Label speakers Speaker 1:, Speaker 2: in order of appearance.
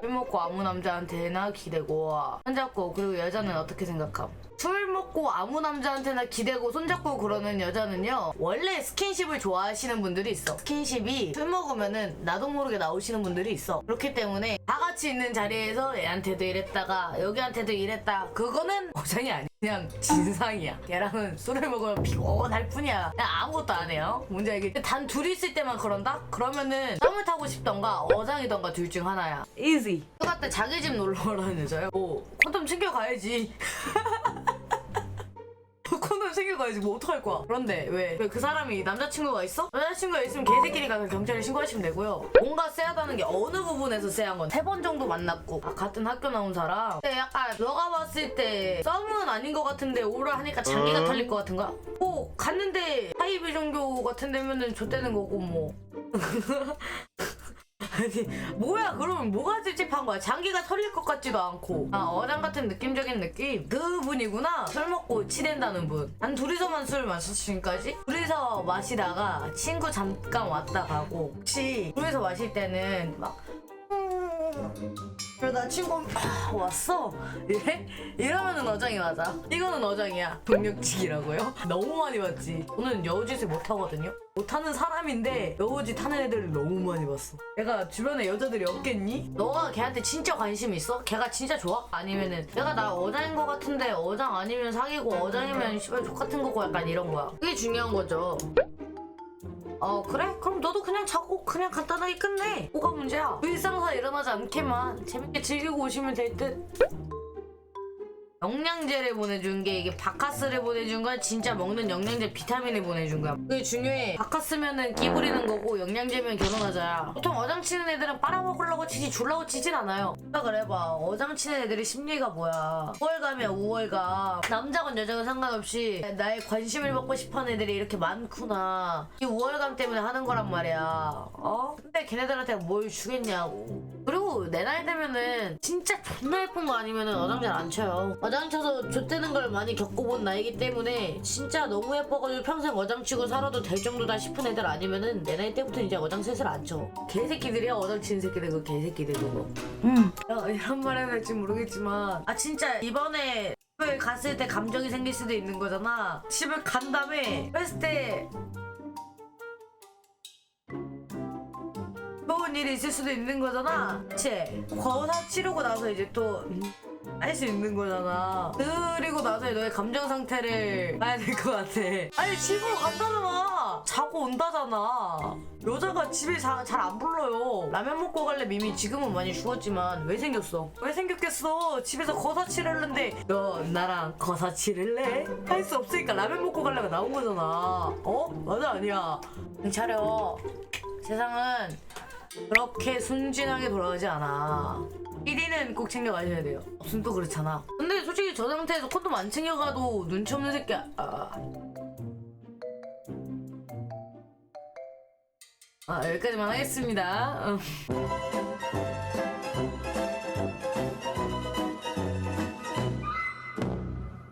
Speaker 1: 술 먹고 아무 남자한테나 기대고 손잡고 그리고 여자는 어떻게 생각함? 술 먹고 아무 남자한테나 기대고 손잡고 그러는 여자는요 원래 스킨십을 좋아하시는 분들이 있어. 스킨십이 술 먹으면은 나도 모르게 나오시는 분들이 있어. 그렇기 때문에 다 같이 있는 자리에서 얘한테도 이랬다가 여기한테도 이랬다. 그거는 고장이 아니야 그냥 진상이야 걔랑은 술을 먹으면 피곤할 뿐이야 그냥 아무것도 안 해요 뭔지 알겠지? 단 둘이 있을 때만 그런다? 그러면은 썸을 타고 싶던가 어장이던가 둘 중 하나야 easy 때 자기 집 놀러 오라는 여자요? 뭐 콘돔 챙겨가야지 콘돔 챙겨가야지 뭐 어떡할 거야? 그런데 왜 왜 그 사람이 남자친구가 있어? 남자친구가 있으면 걔들끼리 가서 경찰에 신고하시면 되고요. 뭔가 쎄하다는 게 어느 부분에서 쎄한 건 세 번 정도 만났고 아, 같은 학교 나온 사람? 근데 약간 너가 봤을 때 썸은 아닌 것 같은데 오라 하니까 장기가 털릴 것 같은 거야? 뭐 갔는데 하이비 정도 같은 데면은 좆되는 거고 뭐 아니 뭐야 그러면 뭐가 찝찝한 거야? 장기가 털릴 것 같지도 않고. 아 어장 같은 느낌적인 느낌? 그 분이구나. 술 먹고 치댄다는 분한 둘이서만 술 마시지까지? 둘이서 마시다가 친구 잠깐 왔다 가고. 혹시 둘이서 마실 때는 막 나 친구 아, 왔어? 이래 이러면은 어장이 맞아. 이거는 어장이야. 동력치기라고요? 너무 많이 봤지. 저는 여우짓을 못 하거든요? 못하는 사람인데 여우짓 하는 애들을 너무 많이 봤어. 내가 주변에 여자들이 없겠니? 너가 걔한테 진짜 관심 있어? 걔가 진짜 좋아? 아니면은 내가 나 어장인 거 같은데 어장 아니면 사귀고 어장이면 씨발 족 같은 거고 약간 이런 거야. 그게 중요한 거죠. 어 그래? 그럼 그냥 자고 그냥 간단하게 끝내. 뭐가 문제야? 일상사 일어나지 않게만 재밌게 즐기고 오시면 될듯 영양제를 보내준 게 이게 바카스를 보내준 거야? 진짜 먹는 영양제 비타민을 보내준 거야. 그게 중요해. 바카스면은 끼 부리는 거고 영양제면 결혼하자야 보통 어장 치는 애들은 빨아먹으려고 치지 줄라고 치진 않아요. 생각을 해봐. 어장 치는 애들의 심리가 뭐야? 우월감이야 우월감. 남자건 여자건 상관없이 나의 관심을 받고 싶어하는 애들이 이렇게 많구나. 이 우월감 때문에 하는 거란 말이야. 어? 근데 걔네들한테 뭘 주겠냐고. 그리고 내 나이 되면은 진짜 존나 예쁜 거 아니면은 어장 잘 안 쳐요 어장 쳐서 좆되는 걸 많이 겪어본 나이기 때문에 진짜 너무 예뻐가지고 평생 어장 치고 살아도 될 정도다 싶은 애들 아니면은 내 나이 때부터 이제 어장 슬슬 안 쳐. 개새끼들이야 어장 치는 새끼들 그 개새끼들 그거. 응. 야, 이런 말 해야 될지 모르겠지만 아 진짜 이번에 집을 갔을 때 감정이 생길 수도 있는 거잖아. 집을 간 다음에 그랬을 때 좋은 일이 있을 수도 있는 거잖아. 그치? 거사 치르고 나서 이제 또 할 수 있는 거잖아. 그리고 나서 너의 감정 상태를 봐야 될 것 같아. 아니 집으로 간다잖아. 자고 온다잖아. 여자가 집에 잘 안 불러요. 라면 먹고 갈래 미미 지금은 많이 죽었지만 왜 생겼어? 왜 생겼겠어? 집에서 거사 치르는데 너 나랑 거사 치를래? 할 수 없으니까 라면 먹고 갈래가 나온 거잖아. 어? 맞아 아니야. 차려. 세상은 그렇게 순진하게 돌아가지 않아. 1위는 꼭 챙겨가셔야 돼요. 없으면 또 그렇잖아. 근데 솔직히 저 상태에서 콘돔 안 챙겨가도 눈치 없는 새끼, 아. 아, 여기까지만 하겠습니다. 어.